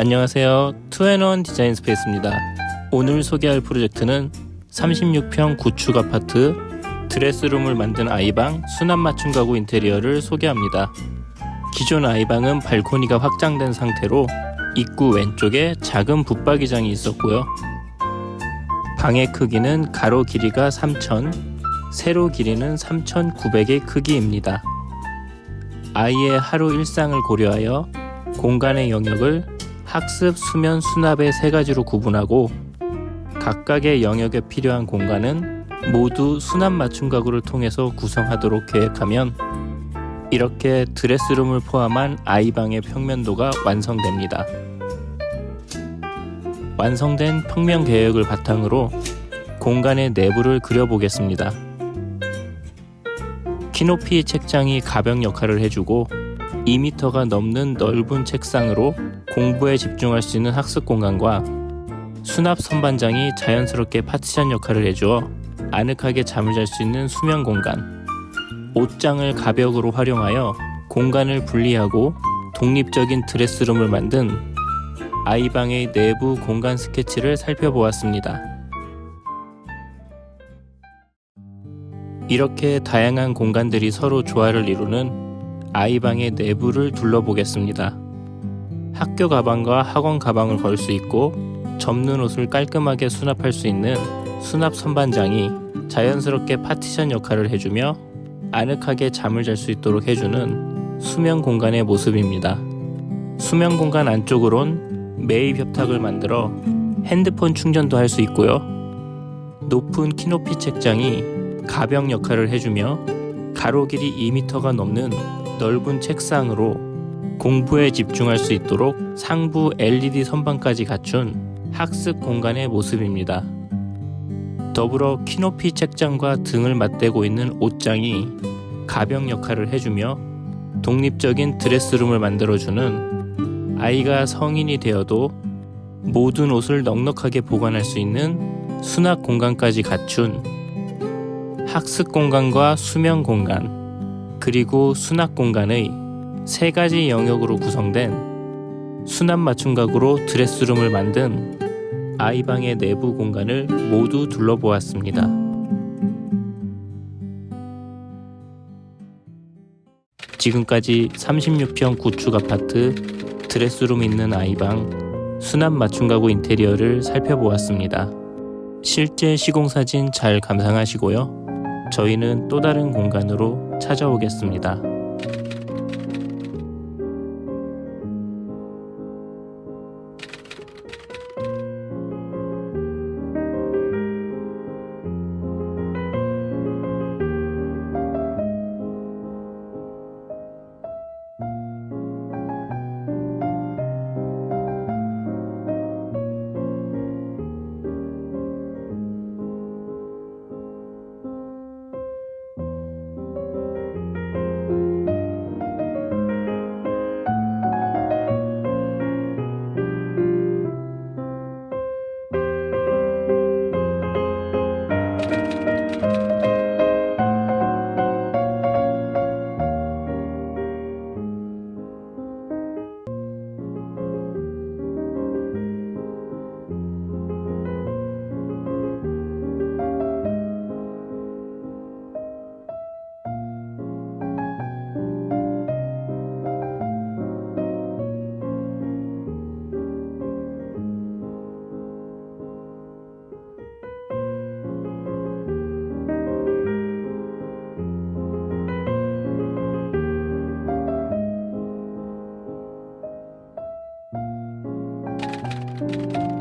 안녕하세요. 투앤원 디자인 스페이스입니다. 오늘 소개할 프로젝트는 36평 구축 아파트 드레스룸을 만든 아이방 수납 맞춤 가구 인테리어를 소개합니다. 기존 아이방은 발코니가 확장된 상태로 입구 왼쪽에 작은 붙박이장이 있었고요. 방의 크기는 가로 길이가 3,000, 세로 길이는 3,900의 크기입니다. 아이의 하루 일상을 고려하여 공간의 영역을 학습, 수면, 수납의 세 가지로 구분하고 각각의 영역에 필요한 공간은 모두 수납 맞춤 가구를 통해서 구성하도록 계획하면 이렇게 드레스룸을 포함한 아이방의 평면도가 완성됩니다. 완성된 평면 계획을 바탕으로 공간의 내부를 그려보겠습니다. 키높이 책장이 가벽 역할을 해주고 2m가 넘는 넓은 책상으로 공부에 집중할 수 있는 학습 공간과 수납 선반장이 자연스럽게 파티션 역할을 해주어 아늑하게 잠을 잘 수 있는 수면 공간, 옷장을 가벽으로 활용하여 공간을 분리하고 독립적인 드레스룸을 만든 아이방의 내부 공간 스케치를 살펴보았습니다. 이렇게 다양한 공간들이 서로 조화를 이루는 아이방의 내부를 둘러보겠습니다. 학교 가방과 학원 가방을 걸 수 있고 접는 옷을 깔끔하게 수납할 수 있는 수납 선반장이 자연스럽게 파티션 역할을 해주며 아늑하게 잠을 잘 수 있도록 해주는 수면 공간의 모습입니다. 수면 공간 안쪽으론 매입 협탁을 만들어 핸드폰 충전도 할 수 있고요. 높은 키높이 책장이 가벽 역할을 해주며 가로 길이 2m가 넘는 넓은 책상으로 공부에 집중할 수 있도록 상부 LED 선반까지 갖춘 학습 공간의 모습입니다. 더불어 키높이 책장과 등을 맞대고 있는 옷장이 가벽 역할을 해주며 독립적인 드레스룸을 만들어주는 아이가 성인이 되어도 모든 옷을 넉넉하게 보관할 수 있는 수납 공간까지 갖춘 학습 공간과 수면 공간, 그리고 수납 공간의 세 가지 영역으로 구성된 수납 맞춤 가구로 드레스룸을 만든 아이방의 내부 공간을 모두 둘러보았습니다. 지금까지 36평 구축 아파트 드레스룸 있는 아이방 수납 맞춤 가구 인테리어를 살펴보았습니다. 실제 시공 사진 잘 감상하시고요. 저희는 또 다른 공간으로 찾아오겠습니다. you